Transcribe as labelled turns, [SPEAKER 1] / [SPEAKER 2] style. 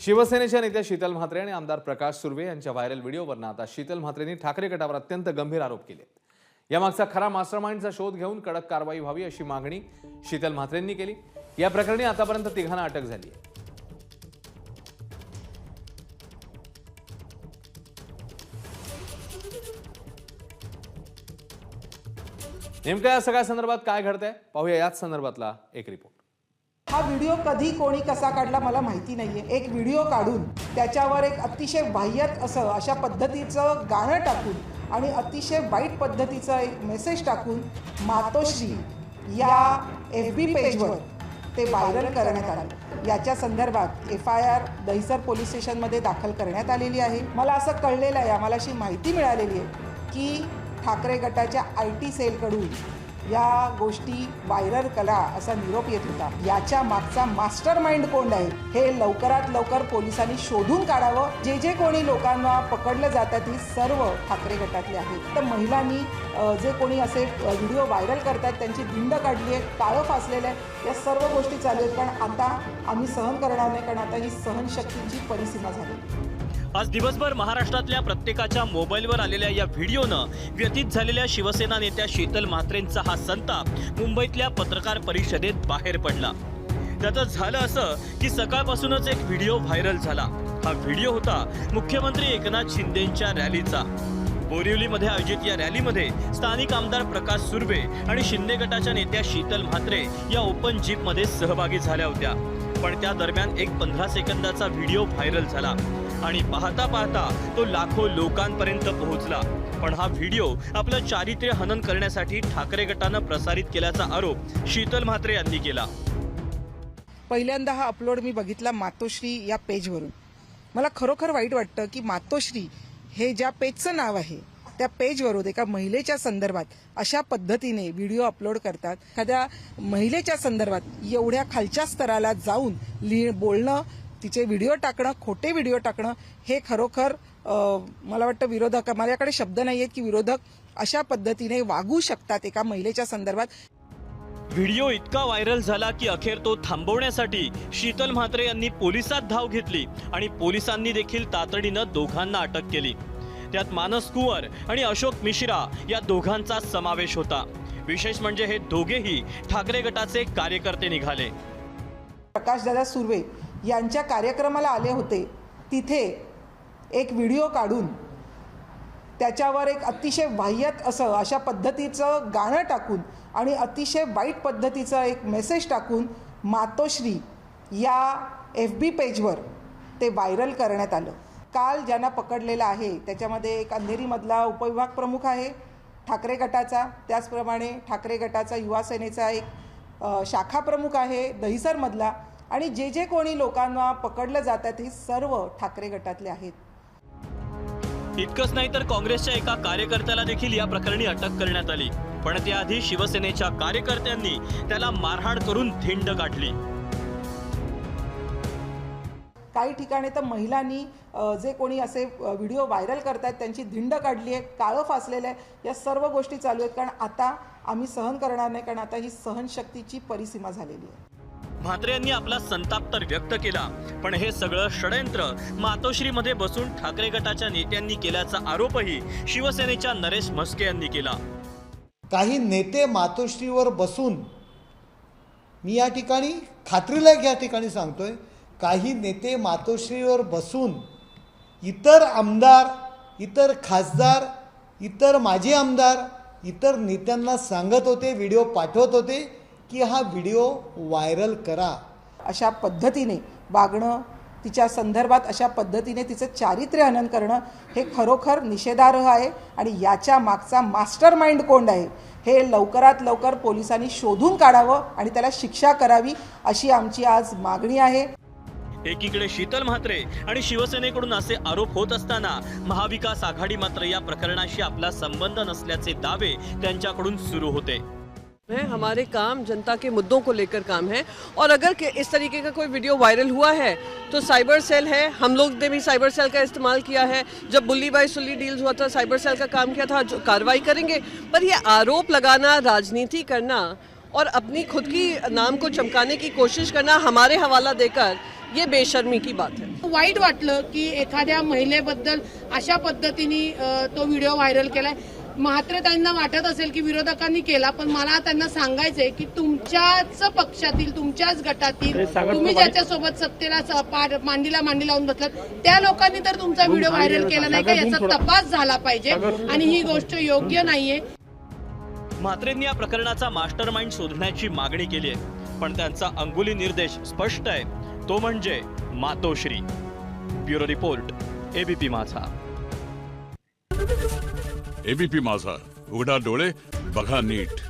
[SPEAKER 1] शिवसेनेच्या नेत्या शीतल म्हात्रे आणि आमदार प्रकाश सुर्वे यांच्या व्हायरल व्हिडिओवरनं आता शीतल म्हात्रेंनी ठाकरे गटावर अत्यंत गंभीर आरोप केले यामागचा खरा मास्टरमाइंडचा शोध घेऊन कडक कारवाई व्हावी अशी मागणी शीतल म्हात्रेंनी केली. या प्रकरणी आतापर्यंत तिघांना अटक झाली आहे. नेमक्या या सगळ्या संदर्भात काय घडतंय? पाहूया याच संदर्भातला एक रिपोर्ट
[SPEAKER 2] हा व्हिडिओ कधी कोणी कसा काढला मला माहिती नाही आहे एक व्हिडिओ काढून त्याच्यावर एक अतिशय बाह्यत असं अशा पद्धतीचं गाणं टाकून आणि अतिशय वाईट पद्धतीचं एक मेसेज टाकून मातोश्री या एफ बी पेजवर ते व्हायरल करण्यात आलं. याच्या संदर्भात F I R Dahisar police स्टेशनमध्ये दाखल करण्यात आलेली आहे. मला असं कळलेलं आहे आम्हाला अशी माहिती मिळालेली आहे की ठाकरे गटाच्या आय टी सेलकडून या गोष्टी वायरल कला असा निरोप येत होता. याच्या मागचा मास्टर माइंड कोण आहे? हे लवकरात लवकर पोलिसांनी शोधून काढावं. जे जे कोणी लोकांना पकडलं जातात ही सर्व ठाकरे गटातले आहेत. तर महिलांनी जे कोणी असे व्हिडिओ व्हायरल करतात त्यांची धिंड काढली आहे काळं फासलेलं आहे. या सर्व गोष्टी चालू आहेत. पण आता आम्ही सहन करणार नाही कारण आता ही सहनशक्तीची परिसीमा झाली. आहे.
[SPEAKER 3] आज दिवसभर महाराष्ट्रातल्या प्रत्येकाच्या मोबाईलवर आलेल्या या व्हिडिओनं व्यतीत झालेल्या शिवसेना नेत्या शीतल म्हात्रेंचा हा संताप मुंबईतल्या पत्रकार परिषदेत बाहेर पडला. त्याचं झालं असं की सकाळपासूनच एक व्हिडिओ व्हायरल झाला. हा व्हिडिओ होता मुख्यमंत्री एकनाथ शिंदेंच्या रॅलीचा. बोरिवलीमध्ये आयोजित या रॅलीमध्ये स्थानिक आमदार प्रकाश सुर्वे आणि शिंदे गटाच्या नेत्या शीतल म्हात्रे या ओपन जीपमध्ये सहभागी झाल्या होत्या. पण त्या दरम्यान एक पंधरा सेकंदाचा व्हिडिओ व्हायरल झाला. आणि पाहता पाहता तो लाखो लोकांपर्यंत पोहोचला. पण हा व्हिडिओ आपलं चारित्र्य हनन करण्यासाठी ठाकरे गटानं प्रसारित केल्याचा आरोप शीतल म्हात्रे यांनी केला.
[SPEAKER 2] पहिल्यांदा हा अपलोड मी बघितला मातोश्री या पेजवरून मला खरोखर वाईट वाटतं की मातोश्री हे ज्या पेजचं नाव आहे त्या पेजवरून एका महिलेच्या संदर्भात अशा पद्धतीने व्हिडिओ अपलोड करतात. एखाद्या महिलेच्या संदर्भात एवढ्या खालच्या स्तराला जाऊन लिह बोलणं तिचे व्हिडिओ टाकणं खोटे व्हिडिओ टाकणं हे खरोखर मला वाटतं विरोधक माझ्याकडे शब्द नाही आहेत की विरोधक अशा पद्धतीने वागू शकतात एका महिलेच्या संदर्भात.
[SPEAKER 3] व्हिडिओ इतका व्हायरल झाला की अखेर तो थांबवण्यासाठी शीतल म्हात्रे यांनी पोलिसात धाव घेतली आणि पोलिसांनी देखील तातडीनं दोघांना अटक केली. त्यात मानस कुंवर आणि अशोक मिश्रा या दोघांचा समावेश होता. विशेष म्हणजे हे दोघेही ठाकरे गटाचे कार्यकर्ते निघाले.
[SPEAKER 2] प्रकाशदादा सुर्वे यांच्या कार्यक्रमाला आले होते. तिथे एक व्हिडिओ काढून त्याच्यावर एक अतिशय वाह्यत असं अशा पद्धतीचं गाणं टाकून आणि अतिशय वाईट पद्धतीचं एक मेसेज टाकून मातोश्री या एफ बी पेजवर ते व्हायरल करण्यात आलं. काल ज्यांना पकडलेला आहे त्याच्यामध्ये एक अंधेरीमधला उपविभाग प्रमुख आहे ठाकरे गटाचा. त्याचप्रमाणे ठाकरे गटाचा युवा सेनेचा एक शाखा प्रमुख आहे दहिसरमधला. आणि जे जे कोणी लोकांना पकडलं जातात हे सर्व ठाकरे गटातले आहेत.
[SPEAKER 3] इतकंच नाही तर काँग्रेसच्या एका कार्यकर्त्याला देखील या प्रकरणी अटक करण्यात आली. पण त्याआधी शिवसेनेच्या कार्यकर्त्यांनी त्याला मारहाण करून धिंड काढली.
[SPEAKER 2] काही ठिकाणी तर महिलांनी जे कोणी असे व्हिडिओ व्हायरल करतात त्यांची धिंड काढली आहे काळं फासलेलं आहे या सर्व गोष्टी चालू आहेत. कारण आता आम्ही सहन करणार नाही कारण आता ही सहनशक्तीची परिसीमा झालेली आहे.
[SPEAKER 3] म्हात्रे यांनी आपला संताप तर व्यक्त केला पण हे सगळं षडयंत्र मातोश्रीमध्ये बसून ठाकरे गटाच्या नेत्यांनी केल्याचा आरोपही शिवसेनेच्या नरेश म्हस्के यांनी केला.
[SPEAKER 4] काही नेते मातोश्रीवर बसून मी या ठिकाणी खात्रीला या ठिकाणी सांगतोय काही नेते मातोश्रीवर बसून इतर आमदार इतर खासदार इतर माजी आमदार इतर नेत्यांना सांगत होते व्हिडिओ पाठवत होते की हा व्हिडिओ व्हायरल करा.
[SPEAKER 2] अशा पद्धतीने वागणं तिच्या संदर्भात अशा पद्धतीने तिचं चारित्र्य हनन करणं हे खरोखर निषेधार्ह आहे आणि याच्या मागचा मास्टर माइंड कोण आहे? हे लवकरात लवकर पोलिसांनी शोधून काढावं आणि त्याला शिक्षा करावी अशी आमची आज मागणी आहे.
[SPEAKER 3] एकीकडे शीतल म्हात्रे आणि शिवसेनेकडून असे आरोप होत असताना महाविकास आघाडी मात्र या प्रकरणाशी आपला संबंध नसल्याचे दावे त्यांच्याकडून सुरू होते.
[SPEAKER 5] है हमारे काम जनता के मुद्दों को लेकर काम है। और अगर के- इस तरीके का कोई वीडियो वायरल हुआ है तो साइबर सेल है। हम लोग ने भी साइबर सेल का इस्तेमाल किया है। जब बुल्ली बाई सुल्ली डील्स हुआ था साइबर सेल का काम किया था जो कार्रवाई करेंगे। पर ये आरोप लगाना राजनीति करना और अपनी खुद की नाम को चमकाने की कोशिश करना हमारे हवाला देकर ये बेशर्मी की बात है।
[SPEAKER 6] वाईट वाटलं की एखाद्या महिलेबद्दल अशा पद्धतीने तो व्हिडिओ व्हायरल केलाय. मात्र त्यांना वाटत असेल की विरोधकांनी केला पण मला त्यांना सांगायचंय की तुमच्याच पक्षातील तुमच्याच गटातील तुम्ही ज्याच्यासोबत सत्तेला मांडीला मांडी लावून बसलात त्या लोकांनी तर तुमचा व्हिडिओ व्हायरल केला नाही का? याचा तपास झाला पाहिजे आणि ही गोष्ट योग्य नाहीये.
[SPEAKER 3] म्हात्रेंनी या प्रकरणाचा मास्टर माइंड शोधण्याची मागणी केली आहे. पण त्यांचा अंगुली निर्देश स्पष्ट आहे. तो म्हणजे Matoshree. Bureau report ABP Majha.
[SPEAKER 7] ABP Majha. उघडा डोळे बघा नीट.